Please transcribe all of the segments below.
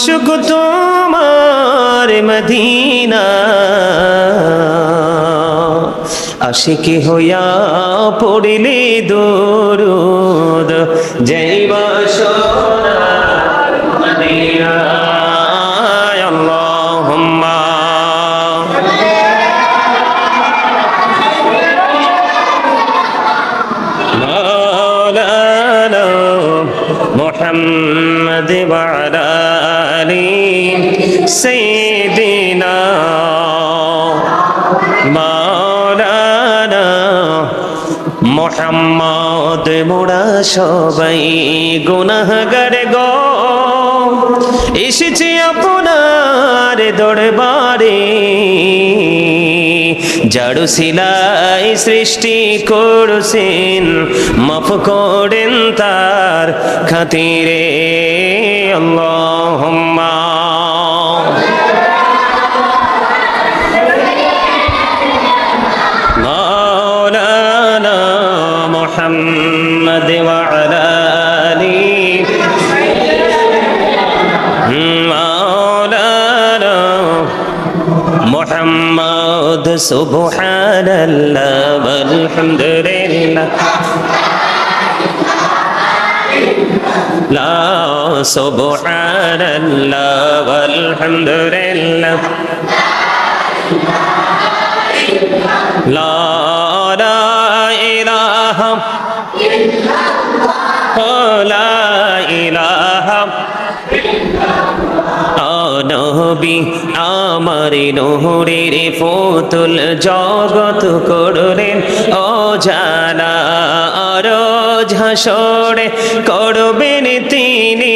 মশক তোমার মদিনা। আশিকি হইয়া পড়িলে দুরুদ জৈব সোনা মদিনা। سيدنا مولانا মোহাম্মদ মোরা সবাই গুনাহগার গো এসেছি আপনার দরবারে জাড়ু সিলাই সৃষ্টি করছেন মাফ করেন তার খাতিরে আল্লাহুম্মা محمد وعلى آله مولانا محمد سبحان الله والحمد لله لا سبحان الله والحمد لله لا لا إله لا إله নবী আমার নহরের ফতুল জগত করলেন ও জানা আরো ঝাসরে করবেন তিনি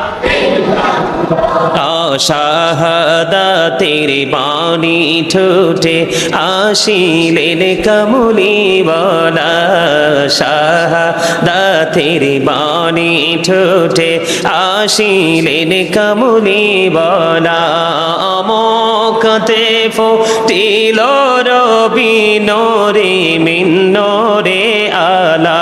শাহাদাতের বাণী ঠোঁটে আসিলেন কমলি বলা। শাহাদাতের বাণী ঠোঁটে আসিলেন কমলি বলা। মকতে ফুটিল রবি নোরে মিন্নরে আলা।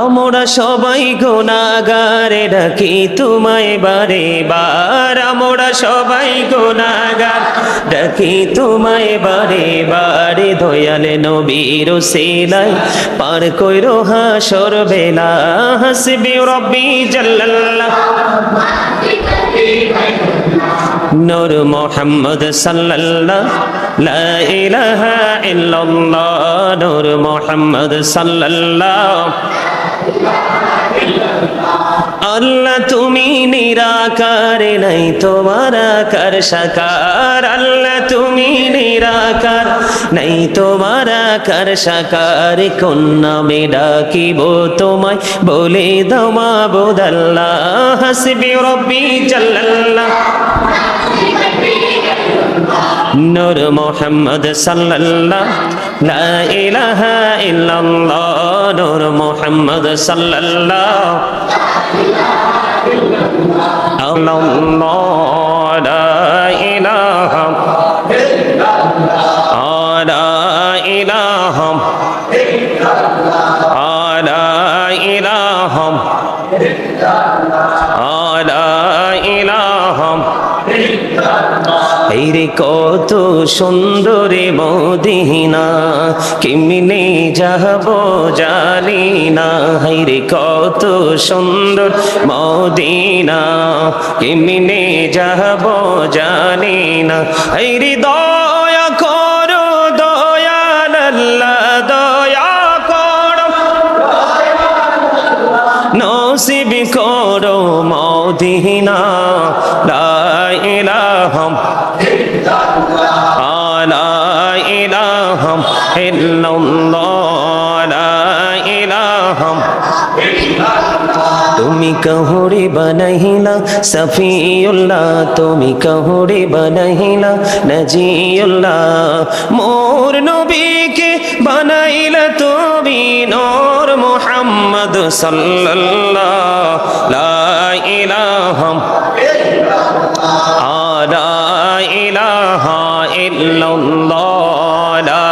আমরা সবাই গোনাগারে ডাকি তোমায় বারে বার। আমরা সবাই গুণাগার ডাকি তোমায় বারে বারে। দয়ালে নবীর সেলাই পার কইরো হাসর বেলা, হাসবি রব্বি জাল্লাল্লাহ। নূর মোহাম্মদ সাল্লাল্লাহ, লা ইলাহা ইল্লাল্লাহ। নূর মোহাম্মদ সাল্লাল্লাহ। আল্লাহ, তুমি নিরাকার নাই, তোমার আকার সাকার। আল্লাহ, তুমি নিরাকার নাই, তোমার আকার সাকার। কোন নামে ডাকিব তোমায়? বলে দমা বোদাল্লাহ হাসবি রব্বি জাল্লাল্লাহ। নূর মোহাম্মদ সাল্লাল্লাহ। লা ইলাহা ইল্লাল্লাহ নূর মোহাম্মদ সাল্লাল্লাহ। আল্লাহ লা ইলাহা লা ইলাহা লা ইলাহা লা ইলাহা এইরে কত সুন্দরী মদিনা, কেমনে যাব জানি না। হাইরে কত সুন্দর মদিনা, কেমনে যাব জানি না। হাইরে দয়া করো দয়াল দয়া করো। নসিব করো মদিনা। তুমি কহুরে বনহিলা সফিউল্লাহ। তুমি কহুরে বনহিলা নজিউল্লাহ। মোর নবীকে বানাইলা তুমি নূর মুহাম্মদ সাল্লাল্লাহ। লা ইলাহা লা ইল্লাল্লাহ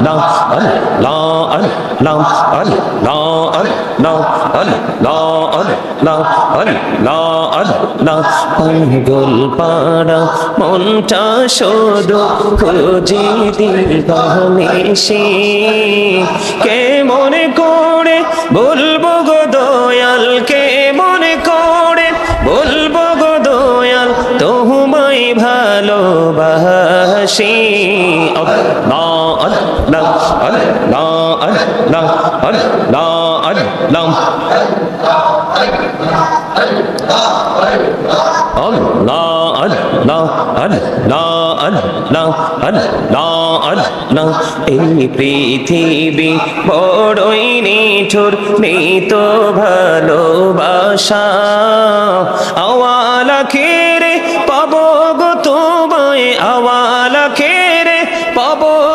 الله الله الله الله الله الله الله পাগল পাড়া মনটা শুধু খুঁজি দিবানিসি কে মনে করে বলবো গো দয়াল কে মনে করে বলবো গো দয়াল তোমায় ভালোবাসি আল্লাহ لا لا لا لا لا الله الله الله এই পৃথিবী বড়ই নিঠুর নিত ভালোবাসা। আওয়ালা খেরে পাবো গো তোমায়, আওয়ালা খেরে পাবো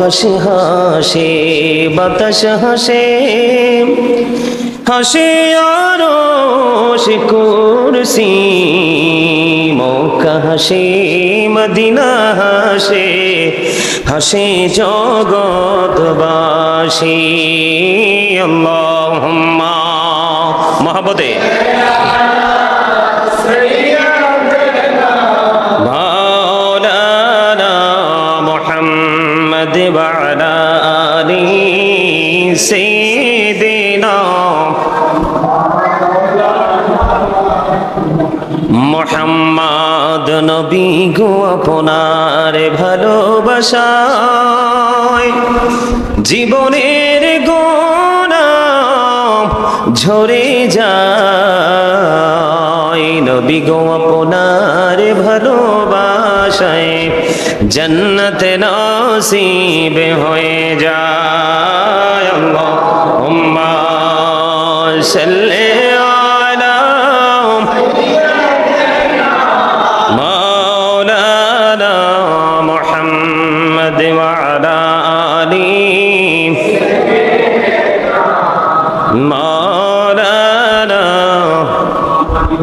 আকাশ হাসে, বাতাস হাসে। হাসে আরও কুরসি, মক্কা হাসে, মদিনা হাসে। হাসে জগৎবাসী, আল্লাহুম্মা। মহাবদে দিন। মোহাম্মদ নবী গো আপনার ভালোবাসায় জীবনের গোনা ঝরে যায়। নবী গো আপনার ভালোবাস আশায় জন্নতে নসিব হয়ে যায় আল্লাহ। সাল্লি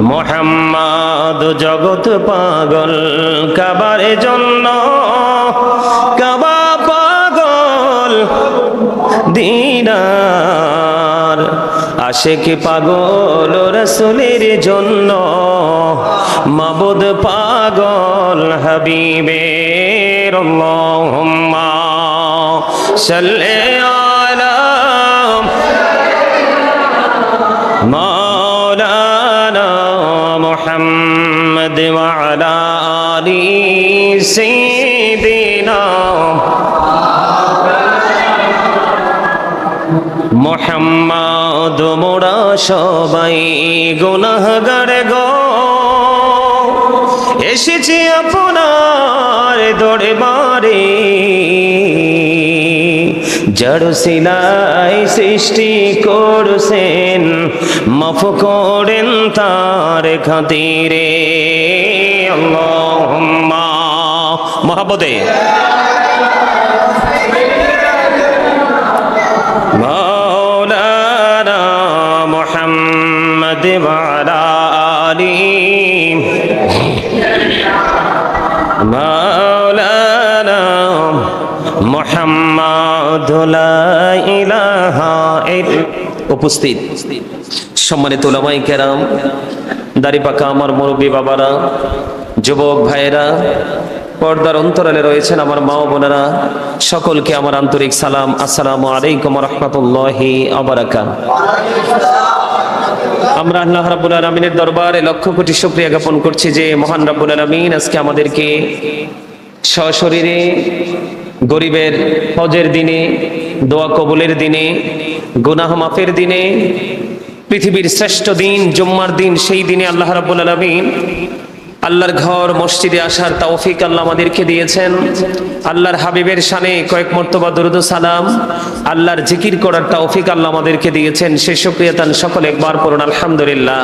মোহাম্মদ জগৎ পাগল, কাবার জন্য কাবা পাগল, দিনার আশেক পাগল রসুলের জন্য মাবুদ পাগল হাবিবের সাল্লি মোহাম্মদ, মোরা সবাই গুনাহগার গো। এসেছি আপনার দরবারে। জড় সিলাই সৃষ্টি করছেন, মাফ করেন তার খাতিরে। মহাবদে وعلى آله مولانا محمد لا إله إلا উপস্থিত সম্মানিত ওলামাই কেরাম দাড়ি পাকা আমার মুরব্বী বাবারা যুবক ভাইয়েরা পর্দার অন্তরালে রয়েছেন আমার মা ও বোনেরা সকলকে আমার আন্তরিক সালাম আসসালামু আলাইকুম রহমতুল্লাহি আবরাকা আমরা আল্লাহ রাবুল আলমিনের দরবারে লক্ষ কোটি শুকরিয়া জ্ঞাপন করছি যে মহান রাবুল আলমিন আজকে আমাদেরকে সশরীরে গরিবের হজের দিনে, দোয়া কবুলের দিনে, গুনাহ মাফের দিনে, পৃথিবীর শ্রেষ্ঠ দিন, জুম্মার দিন, সেই দিনে আল্লাহ রাবুল আলামিন আল্লাহর ঘর, মসজিদে আসার তৌফিক আল্লাহ আমাদেরকে দিয়েছেন। আল্লাহর হাবিবের শানে কয়েক মর্তবা দুরুদ সালাম। আল্লাহর জিকির করার তৌফিক আল্লাহ আমাদেরকে দিয়েছেন। সে সুক্রিয়াতান সকল একবার পড়ুন, আলহামদুলিল্লাহ।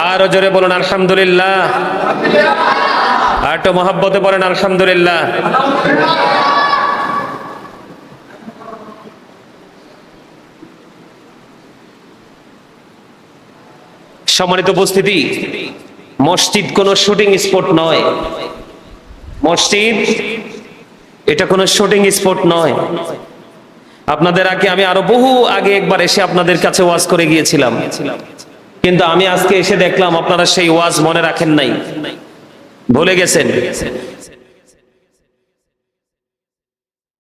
আরও জোরে বলুন, আলহামদুলিল্লাহ। আর মহাব্বতে বলেন, আলহামদুলিল্লাহ। সম্মানিত উপস্থিতি মসজিদ কোনো শুটিং স্পট নয়। মসজিদ, এটা কোনো শুটিং স্পট নয়। আপনাদের আগে আমি আরও বহু আগে একবার এসে আপনাদের কাছে ওয়াজ করে গিয়েছিলাম। কিন্তু আমি আজকে এসে দেখলাম আপনারা সেই ওয়াজ মনে রাখেন নাই। ভুলে গেছেন।